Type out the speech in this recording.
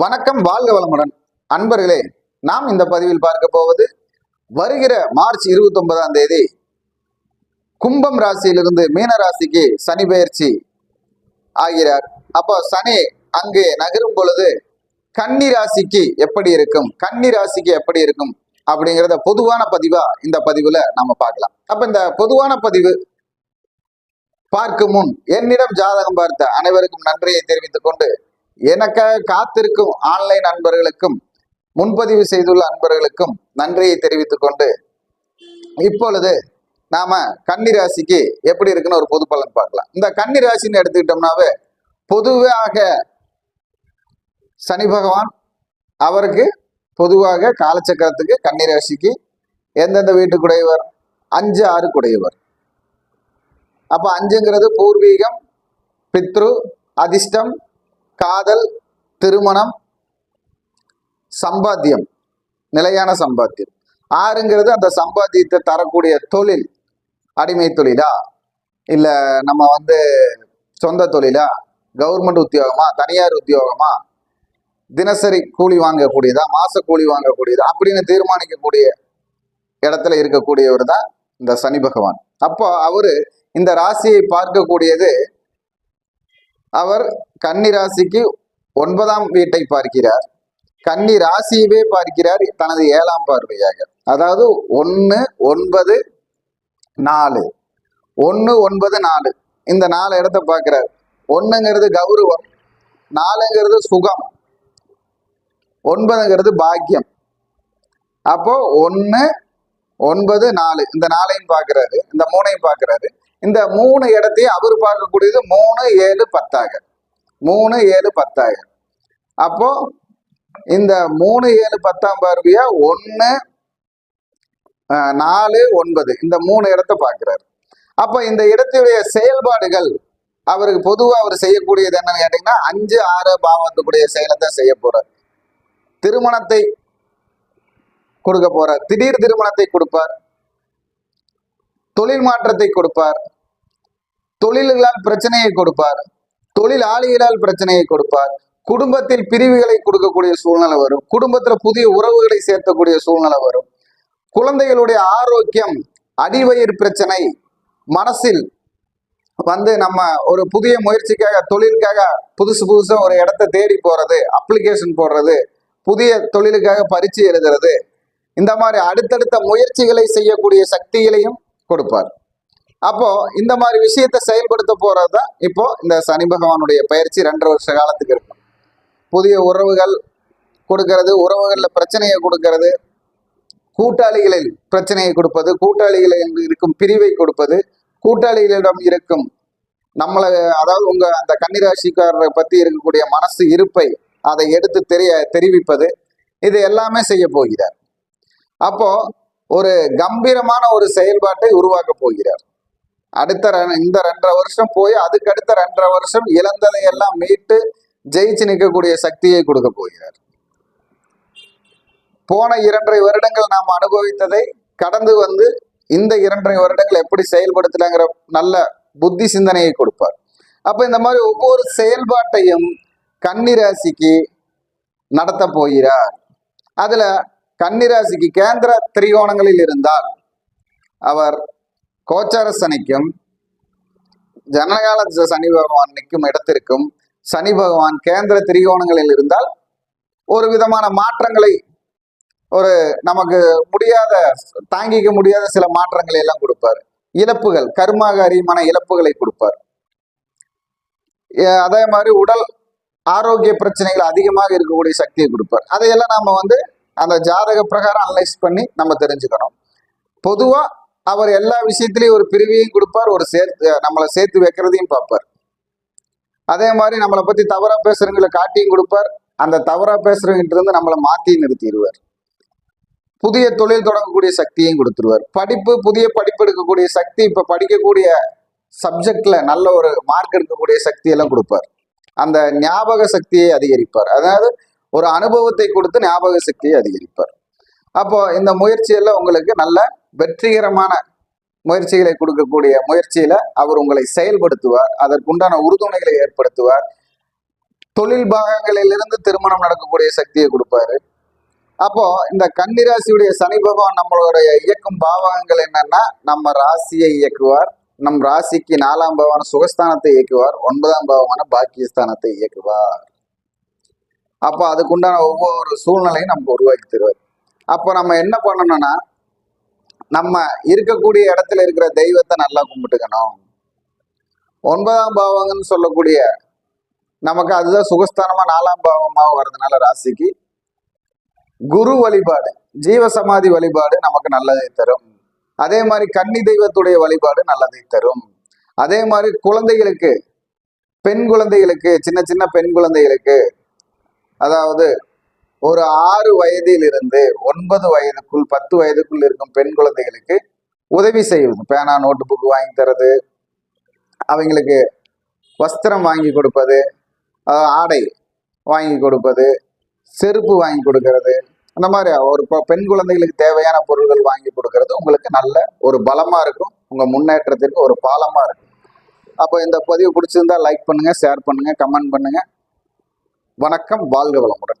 வணக்கம் வாழ்க வளமுடன். அன்பர்களே நாம் இந்த பதிவில் பார்க்க போவது வருகிற மார்ச் இருபத்தி ஒன்பதாம் தேதி கும்பம் ராசியிலிருந்து மீன ராசிக்கு சனி பெயர்ச்சி ஆகிறார். அப்போ சனி அங்கு நகரும் பொழுது கன்னி ராசிக்கு எப்படி இருக்கும் கன்னி ராசிக்கு எப்படி இருக்கும் அப்படிங்கிறத பொதுவான பதிவா இந்த பதிவுல நம்ம பார்க்கலாம். அப்ப இந்த பொதுவான பதிவு பார்க்கும் முன் என்னிடம் ஜாதகம் பார்த்த அனைவருக்கும் நன்றியை தெரிவித்துக் கொண்டு எனக்காக காத்திருக்கும் ஆன்லைன் அன்பர்களுக்கும் முன்பதிவு செய்துள்ள அன்பர்களுக்கும் நன்றியை தெரிவித்துக் கொண்டு இப்பொழுது நாம கன்னி ராசிக்கு எப்படி இருக்குன்னு ஒரு பொது பலன் பார்க்கலாம். இந்த கன்னி ராசின்னு எடுத்துக்கிட்டோம்னாவே பொதுவாக சனி பகவான் அவருக்கு பொதுவாக காலச்சக்கரத்துக்கு கன்னி ராசிக்கு எந்தெந்த வீட்டுக்குடையவர்? அஞ்சு ஆறு குடையவர். அப்ப அஞ்சுங்கிறது பூர்வீகம் பித்ரு அதிர்ஷ்டம் காதல் திருமணம் சம்பாத்தியம் நிலையான சம்பாத்தியம். ஆறுங்கிறது அந்த சம்பாத்தியத்தை தரக்கூடிய தொழில். அடிமை தொழிலா? இல்லை நம்ம வந்து சொந்த தொழிலா? கவர்மெண்ட் உத்தியோகமா? தனியார் உத்தியோகமா? தினசரி கூலி வாங்கக்கூடியதா? மாச கூலி வாங்கக்கூடியதா? அப்படின்னு தீர்மானிக்கக்கூடிய இடத்துல இருக்கக்கூடியவர் தான் இந்த சனி பகவான். அப்போ அவரு இந்த ராசியை பார்க்கக்கூடியது அவர் கன்னி ராசிக்கு ஒன்பதாம் வீட்டை பார்க்கிறார். கன்னி ராசியவே பார்க்கிறார் தனது ஏழாம் பார்வையாக. அதாவது ஒன்று ஒன்பது நாலு. ஒன்று ஒன்பது நாலு. இந்த நாலு இடத்த பார்க்கிறார். ஒன்றுங்கிறது கௌரவம் நாலுங்கிறது சுகம் ஒன்பதுங்கிறது பாக்கியம். அப்போ ஒன்று ஒன்பது நாலு. இந்த நாளையும் பார்க்குறாரு. இந்த மூணையும் பார்க்குறாரு. இந்த மூணு இடத்தையும் அவர் பார்க்கக்கூடியது மூணு ஏழு பத்தாக. மூணு ஏழு பத்தாக. அப்போ இந்த மூணு ஏழு பத்தாம் பார்வையா? ஒன்று நாலு ஒன்பது. இந்த மூணு இடத்த பார்க்குறாரு. அப்போ இந்த இடத்துடைய செயல்பாடுகள் அவருக்கு பொதுவாக அவர் செய்யக்கூடியது என்னன்னு கேட்டிங்கன்னா அஞ்சு ஆறு பாவத்துக்குடைய செயலை தான் செய்ய போகிறார் திருமணத்தை கொடுக்க போகிறார் திடீர் திருமணத்தை கொடுப்பார். தொழில் மாற்றத்தை கொடுப்பார். தொழில்களால் பிரச்சனையை கொடுப்பார். தொழிலாளிகளால் பிரச்சனையை கொடுப்பார். குடும்பத்தில் பிரிவுகளை கொடுக்கக்கூடிய சூழ்நிலை வரும். குடும்பத்துல புதிய உறவுகளை சேர்த்தக்கூடிய சூழ்நிலை வரும். குழந்தைகளுடைய ஆரோக்கியம் அடிவயிறு பிரச்சனை மனசில் வந்து நம்ம ஒரு புதிய முயற்சிக்காக தொழிலுக்காக புதுசு புதுசா ஒரு இடத்த தேடி போறது அப்ளிகேஷன் போடுறது புதிய தொழிலுக்காக பரீட்சை எழுதுறது இந்த மாதிரி அடுத்தடுத்த முயற்சிகளை செய்யக்கூடிய சக்திகளையும் கொடுப்பார். அப்போ இந்த மாதிரி விஷயத்தை செயல்படுத்த போறது தான் இப்போ இந்த சனி பகவானுடைய பயிற்சி ரெண்டு வருஷ காலத்துக்கு இருக்கும் புதிய உறவுகள் கொடுக்கறது உறவுகளில் பிரச்சனையை கொடுக்கறது கூட்டாளிகளில் பிரச்சனையை கொடுப்பது கூட்டாளிகளில் இருக்கும் பிரிவை கொடுப்பது கூட்டாளிகளிடம் இருக்கும் நம்மளை அதாவது உங்க அந்த கன்னிராசிக்காரரை பத்தி இருக்கக்கூடிய மனசு இருப்பை அதை எடுத்து தெரிய தெரிவிப்பது இது எல்லாமே செய்ய போகிறார். அப்போ ஒரு கம்பீரமான ஒரு செயல்பாட்டை உருவாக்க போகிறார். அடுத்த இந்த ரெண்டரை வருஷம் போய் அதுக்கு அடுத்த ரெண்டரை வருஷம் இழந்ததை எல்லாம் மீட்டு ஜெயிச்சு நிற்கக்கூடிய சக்தியை கொடுக்க போகிறார். போன இரண்டரை வருடங்கள் நாம் அனுபவித்ததை கடந்து வந்து இந்த இரண்டரை வருடங்கள் எப்படி செயல்படுத்தலைங்கிற நல்ல புத்தி சிந்தனையை கொடுப்பார். அப்ப இந்த மாதிரி ஒவ்வொரு செயல்பாட்டையும் கன்னிராசிக்கு நடத்த போகிறார். அதுல கன்னிராசிக்கு கேந்திர திரிகோணங்களில் இருந்தால் அவர் கோச்சார சனிக்கும் ஜனகால சனி பகவான் நிற்கும் இடத்திற்கும் சனி பகவான் கேந்திர திரிகோணங்களில் இருந்தால் ஒரு விதமான மாற்றங்களை ஒரு நமக்கு முடியாத தாங்கிக்க முடியாத சில மாற்றங்களை எல்லாம் கொடுப்பார். இழப்புகள் கர்மாகாரியமான இழப்புகளை கொடுப்பார். அதே மாதிரி உடல் ஆரோக்கிய பிரச்சனைகள் அதிகமாக இருக்கக்கூடிய சக்தியை கொடுப்பார். அதையெல்லாம் நம்ம வந்து அந்த ஜாதக பிரகாரம் அனலைஸ் பண்ணி நம்ம தெரிஞ்சுக்கணும். பொதுவாக அவர் எல்லா விஷயத்திலையும் ஒரு பிரிவையும் கொடுப்பார் ஒரு சேர்த்து நம்மளை சேர்த்து வைக்கிறதையும் பார்ப்பார். அதே மாதிரி நம்மளை பத்தி தவறா பேசுறவங்களை காட்டியும் கொடுப்பார். அந்த தவறா பேசுறவங்கிட்ட இருந்து நம்மளை மாத்தி நிறுத்திடுவார். புதிய தொழில் தொடங்கக்கூடிய சக்தியும் கொடுத்துருவார். படிப்பு புதிய படிப்பு எடுக்கக்கூடிய சக்தி இப்ப படிக்கக்கூடிய சப்ஜெக்ட்ல நல்ல ஒரு மார்க் எடுக்கக்கூடிய சக்தி எல்லாம் கொடுப்பார். அந்த ஞாபக சக்தியை அதிகரிப்பார். அதாவது ஒரு அனுபவத்தை கொடுத்து ஞாபக சக்தியை அதிகரிப்பார். அப்போ இந்த முயற்சியெல்லாம் உங்களுக்கு நல்ல வெற்றிகரமான முயற்சிகளை கொடுக்கக்கூடிய முயற்சியில அவர் உங்களை செயல்படுத்துவார். அதற்குண்டான உறுதுணைகளை ஏற்படுத்துவார். தொழில் பாகங்களிலிருந்து திருமணம் நடக்கக்கூடிய சக்தியை கொடுப்பாரு. அப்போ இந்த கன்னிராசியுடைய சனி பகவான் நம்மளுடைய இயக்கும் பாவகங்கள் என்னன்னா நம்ம ராசியை இயக்குவார். நம் ராசிக்கு நாலாம் பாவமான சுகஸ்தானத்தை இயக்குவார். ஒன்பதாம் பாவமான பாக்கியஸ்தானத்தை இயக்குவார். அப்போ அதுக்குண்டான ஒவ்வொரு சூழ்நிலையும் நமக்கு உருவாக்கி தருவார். அப்போ நம்ம என்ன பண்ணணும்னா நம்ம இருக்கக்கூடிய இடத்துல இருக்கிற தெய்வத்தை நல்லா கும்பிட்டுக்கணும். ஒன்பதாம் பாவங்கன்னு சொல்லக்கூடிய நமக்கு அதுதான் சுகஸ்தானமா நாலாம் பாவமாக வர்றதுனால ராசிக்கு குரு வழிபாடு ஜீவசமாதி வழிபாடு நமக்கு நல்லதை தரும். அதே மாதிரி கன்னி தெய்வத்துடைய வழிபாடு நல்லதை தரும். அதே மாதிரி குழந்தைகளுக்கு பெண் குழந்தைகளுக்கு சின்ன சின்ன பெண் குழந்தைகளுக்கு அதாவது ஒரு ஆறு வயதிலிருந்து ஒன்பது வயதுக்குள் பத்து வயதுக்குள் இருக்கும் பெண் குழந்தைகளுக்கு உதவி செய்வது. பேனா நோட்டு புக் வாங்கி தரது அவங்களுக்கு வஸ்திரம் வாங்கி கொடுப்பது ஆடை வாங்கி கொடுப்பது செருப்பு வாங்கி கொடுக்கறது. அந்த மாதிரி ஒரு பெண் குழந்தைகளுக்கு தேவையான பொருட்கள் வாங்கி கொடுக்கறது. உங்களுக்கு நல்ல ஒரு பலமாக இருக்கும். உங்கள் முன்னேற்றத்திற்கு ஒரு பாலமாக இருக்கும். அப்போ இந்த பதிவு பிடிச்சிருந்தா லைக் பண்ணுங்கள் ஷேர் பண்ணுங்கள் கமெண்ட் பண்ணுங்கள் வணக்கம் வாழ்க வளமுடன்.